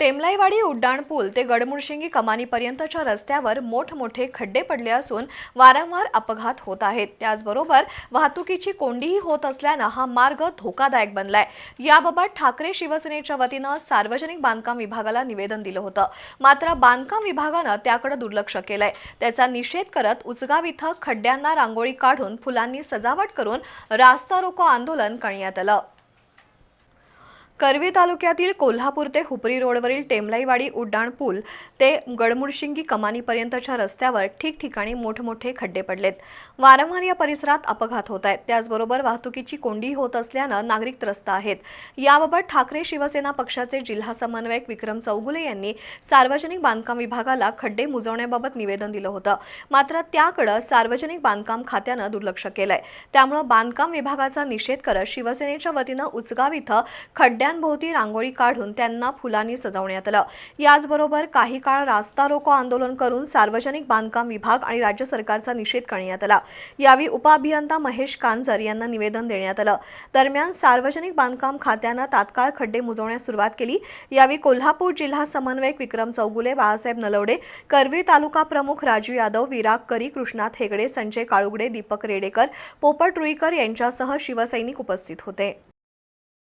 टेमलाईवाडी उड्डाणपूल ते गडमुळशिंगी कमानीपर्यंतच्या रस्त्यावर मोठमोठे खड्डे पडले असून वारंवार अपघात होत आहेत. त्याचबरोबर वाहतुकीची कोंडीही होत असल्यानं हा मार्ग धोकादायक बनलाय. याबाबत ठाकरे शिवसेनेच्या वतीनं सार्वजनिक बांधकाम विभागाला निवेदन दिलं होतं. मात्र बांधकाम विभागानं त्याकडे दुर्लक्ष केलंय. त्याचा निषेध करत उचगाव इथं खड्ड्यांना रांगोळी काढून फुलांनी सजावट करून रास्ता रोको आंदोलन करण्यात आलं. करवी तालुक्यातील कोल्हापूर ते हुपरी रोडवरील टेमलाईवाडी उड्डाण पूल ते गडमुळशिंगी कमानीपर्यंतच्या रस्त्यावर ठिकठिकाणी मोठमोठे खड्डे पडलेत. वारंवार या परिसरात अपघात होत आहेत. त्याचबरोबर वाहतुकीची कोंडी होत असल्यानं नागरिक त्रस्त आहेत. याबाबत ठाकरे शिवसेना पक्षाचे जिल्हा समन्वयक विक्रम चौगुले यांनी सार्वजनिक बांधकाम विभागाला खड्डे मुजवण्याबाबत निवेदन दिलं होतं. मात्र त्याकडं सार्वजनिक बांधकाम खात्यानं दुर्लक्ष केलंय. त्यामुळं बांधकाम विभागाचा निषेध करत शिवसेनेच्या वतीनं उचगाव इथं खड्ड्यांभोवती रांगोळी काढून त्यांना फुलांनी सजवण्यात आलं. याचबरोबर काही काळ रास्ता रोको आंदोलन करून सार्वजनिक बांधकाम विभाग आणि राज्य सरकारचा निषेध करण्यात आला. यावेळी उपअभियंता महेश कांजर यांना निवेदन देण्यात आलं. दरम्यान सार्वजनिक बांधकाम खात्यानं तात्काळ खड्डे मुजवण्यास सुरुवात केली. यावेळी कोल्हापूर जिल्हा समन्वयक विक्रम चौगुले बाळासाहेब नलवडे करवीर तालुका प्रमुख राजू यादव विराग करी कृष्णात हेगडे संजय काळुगडे दीपक रेडेकर पोपट रुईकर यांच्यासह शिवसैनिक उपस्थित होते.